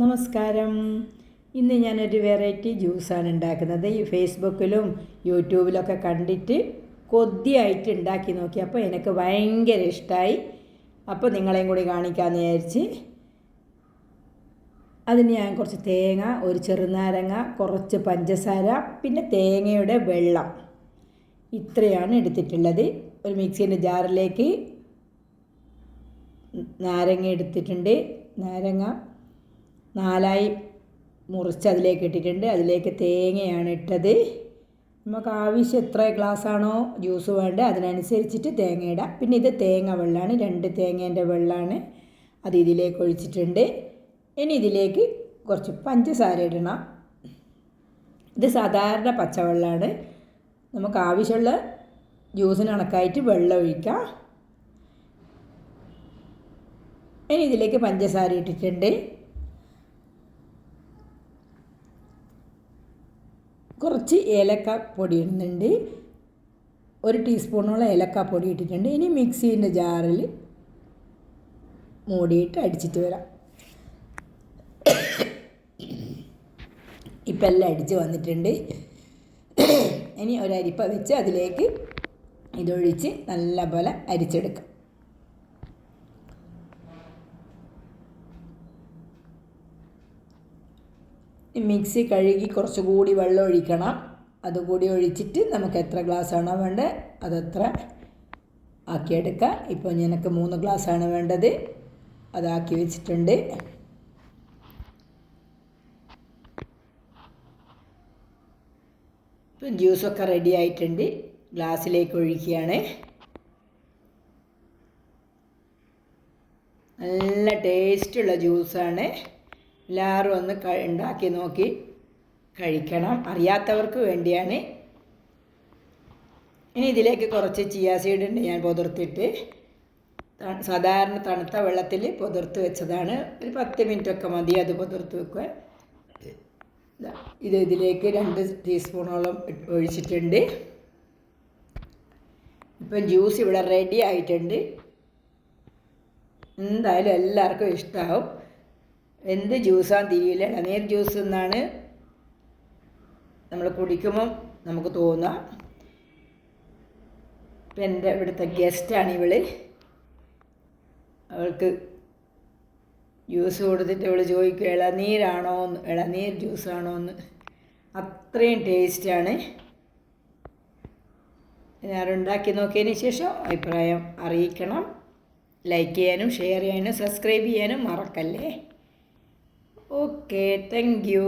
നമസ്കാരം. ഇന്ന് ഞാനൊരു വെറൈറ്റി ജ്യൂസാണ് ഉണ്ടാക്കുന്നത്. ഈ ഫേസ്ബുക്കിലും യൂട്യൂബിലൊക്കെ കണ്ടിട്ട് കൊതിയായിട്ട് ഉണ്ടാക്കി നോക്കി. അപ്പോൾ എനിക്ക് ഭയങ്കര ഇഷ്ടമായി അപ്പോൾ നിങ്ങളെയും കൂടി കാണിക്കാമെന്ന് വിചാരിച്ച് അതിന് ഞാൻ കുറച്ച് തേങ്ങ ഒരു ചെറുനാരങ്ങ കുറച്ച് പഞ്ചസാര പിന്നെ തേങ്ങയുടെ വെള്ളം ഇത്രയാണ് എടുത്തിട്ടുള്ളത്. ഒരു മിക്സീന്റെ ജാറിലേക്ക് നാരങ്ങ എടുത്തിട്ടുണ്ട്. നാരങ്ങ നാലായി മുറിച്ച് അതിലേക്ക് ഇട്ടിട്ടുണ്ട്. അതിലേക്ക് തേങ്ങയാണ് ഇട്ടത്. നമുക്ക് ആവശ്യം എത്ര ഗ്ലാസ് ആണോ ജ്യൂസ് വേണ്ടത് അതിനനുസരിച്ചിട്ട് തേങ്ങ ഇടാം. പിന്നെ ഇത് തേങ്ങ വെള്ളമാണ്. രണ്ട് തേങ്ങേന്റെ വെള്ളമാണ് അത് ഇതിലേക്ക് ഒഴിച്ചിട്ടുണ്ട്. ഇനി ഇതിലേക്ക് കുറച്ച് പഞ്ചസാര ഇടണം. ഇത് സാധാരണ പച്ചവെള്ളമാണ്. നമുക്ക് ആവശ്യമുള്ള ജ്യൂസിന് കണക്കായിട്ട് വെള്ളം ഒഴിക്കാം. ഇനി ഇതിലേക്ക് പഞ്ചസാര ഇട്ടിട്ടുണ്ട്. കുറച്ച് ഏലക്ക പൊടി ഇടുന്നുണ്ട്. ഒരു ടീസ്പൂണോളം ഏലക്ക പൊടി ഇട്ടിട്ടുണ്ട്. ഇനി മിക്സീന്റെ ജാറിൽ മൂടിയിട്ട് അടിച്ചിട്ട് വരാം. ഇപ്പം എല്ലാം അടിച്ച് വന്നിട്ടുണ്ട്. ഇനി ഒരരിപ്പ വെച്ച് അതിലേക്ക് ഇതൊഴിച്ച് നല്ല പോലെ അരിച്ചെടുക്കാം. മിക്സി കഴുകി കുറച്ചുകൂടി വെള്ളം ഒഴിക്കണം. അതുകൂടി ഒഴിച്ചിട്ട് നമുക്ക് എത്ര ഗ്ലാസ് ആണോ വേണ്ടത് അതത്ര ആക്കിയെടുക്കാം. ഇപ്പോൾ ഞാനൊക്കെ മൂന്ന് ആണ് വേണ്ടത്. അതാക്കി വെച്ചിട്ടുണ്ട്. ഇപ്പം ജ്യൂസൊക്കെ റെഡി ആയിട്ടുണ്ട്. ഗ്ലാസ്സിലേക്ക് ഒഴിക്കുകയാണ്. നല്ല ടേസ്റ്റുള്ള ജ്യൂസാണ് എല്ലാവരും ഒന്ന് ഉണ്ടാക്കി നോക്കി കഴിക്കണം. അറിയാത്തവർക്ക് വേണ്ടിയാണ്. ഇനി ഇതിലേക്ക് കുറച്ച് ചിയാ ഉണ്ട് ഞാൻ പുതിർത്തിട്ട്. സാധാരണ തണുത്ത വെള്ളത്തിൽ പുതിർത്ത് വെച്ചതാണ്. ഒരു പത്ത് മിനിറ്റൊക്കെ മതി അത് പുതിർത്ത് വെക്കുക. ഇത് ഇതിലേക്ക് രണ്ട് ടീസ്പൂണോളം ഒഴിച്ചിട്ടുണ്ട്. ഇപ്പം ജ്യൂസ് ഇവിടെ റെഡി ആയിട്ടുണ്ട്. എന്തായാലും എല്ലാവർക്കും ഇഷ്ടമാവും എന്ത് ജ്യൂസാന്ന് തിരിയില്ല. ഇളനീർ ജ്യൂസ് എന്നാണ് നമ്മൾ കുടിക്കുമ്പം നമുക്ക് തോന്നുക ഇപ്പം എന്റെ ഇവിടുത്തെ ഗസ്റ്റാണ് ഇവൾ. അവൾക്ക് ജ്യൂസ് കൊടുത്തിട്ട് ഇവൾ ചോദിക്കും ഇളനീരാണോ എന്ന്? ഇളനീർ ജ്യൂസാണോ എന്ന്? അത്രയും ടേസ്റ്റാണ് ഞാൻ ഉണ്ടാക്കി നോക്കിയതിന് ശേഷം അഭിപ്രായം അറിയിക്കണം. ലൈക്ക് ചെയ്യാനും ഷെയർ ചെയ്യാനും സബ്സ്ക്രൈബ് ചെയ്യാനും മറക്കല്ലേ? Okay thank you